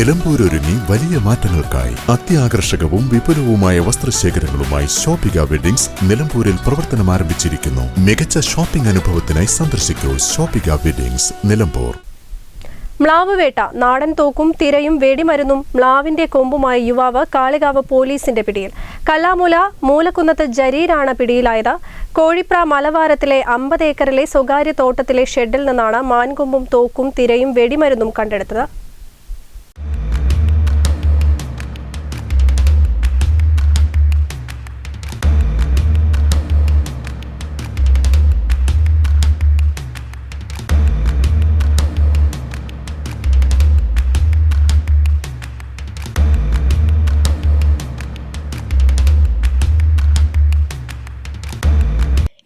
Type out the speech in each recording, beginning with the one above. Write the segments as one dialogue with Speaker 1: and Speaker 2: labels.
Speaker 1: നിലമ്പൂരൊരുങ്ങി വലിയ മാറ്റങ്ങൾക്കായി അത്യാകർഷകവും വിപുലവുമായ വസ്ത്രശേഖരങ്ങളുമായി ഷോപ്പിക വെഡിങ്സ് നിലമ്പൂരിൽ പ്രവർത്തനം ആരംഭിച്ചിരിക്കുന്നു. മികച്ച ഷോപ്പിംഗ് അനുഭവത്തിനായി സന്ദർശിക്കൂ ഷോപ്പിക വെഡിങ്സ് നിലമ്പൂർ.
Speaker 2: മ്ലാവ് വേട്ട നാടൻ തോക്കും തിരയും വെടിമരുന്നും മ്ലാവിന്റെ കൊമ്പുമായ യുവാവ് കാളികാവ് പോലീസിന്റെ പിടിയിൽ. കല്ലാമൂല മൂലക്കുന്നത്ത് ജരീരാണ് പിടിയിലായത്. കോഴിപ്ര മലവാരത്തിലെ അമ്പത് ഏക്കറിലെ സ്വകാര്യ തോട്ടത്തിലെ ഷെഡിൽ നിന്നാണ് മാൻകൊമ്പും തോക്കും തിരയും വെടിമരുന്നും കണ്ടെടുത്തത്.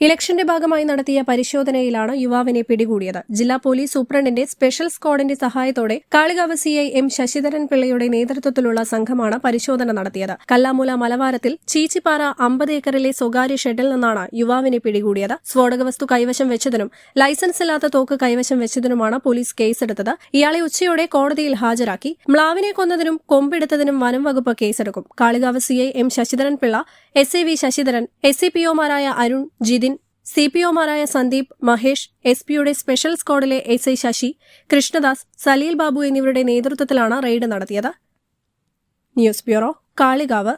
Speaker 2: ഇലക്ഷന്റെ ഭാഗമായി നടത്തിയ പരിശോധനയിലാണ് യുവാവിനെ പിടികൂടിയത്. ജില്ലാ പോലീസ് സൂപ്രണ്ടിന്റെ സ്പെഷ്യൽ സ്ക്വാഡിന്റെ സഹായത്തോടെ കാളികാവ് സിഐ എം ശശിധരൻ പിള്ളയുടെ നേതൃത്വത്തിലുള്ള സംഘമാണ് പരിശോധന നടത്തിയത്. കല്ലാമൂല മലവാരത്തിൽ ചീച്ചിപ്പാറ അമ്പത് ഏക്കറിലെ സ്വകാര്യ ഷെഡിൽ നിന്നാണ് യുവാവിനെ പിടികൂടിയത്. സ്ഫോടക വസ്തു കൈവശം വെച്ചതിനും ലൈസൻസ് ഇല്ലാത്ത തോക്ക് കൈവശം വെച്ചതിനുമാണ് പോലീസ് കേസെടുത്തത്. ഇയാളെ ഉച്ചയോടെ കോടതിയിൽ ഹാജരാക്കി. മ്ലാവിനെ കൊന്നതിനും കൊമ്പെടുത്തതിനും വനം വകുപ്പ് കേസെടുക്കും. Kalikavu CI M Sasidharan Pillai S A V Sasidharan S C P ഒമാരായ Arun Jithin C P ഒമാരായ സന്ദീപ് മഹേഷ് എസ് പിയുടെ സ്പെഷ്യൽ സ്ക്വാഡിലെ എസ് ഐ ശശി കൃഷ്ണദാസ് സലീൽ ബാബു എന്നിവരുടെ നേതൃത്വത്തിലാണ് റെയ്ഡ് നടത്തിയത് news bureau Kalikavu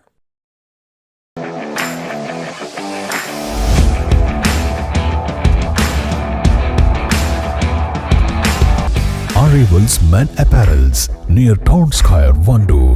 Speaker 3: Arrivals Men Apparels near Town Square, Vandoor.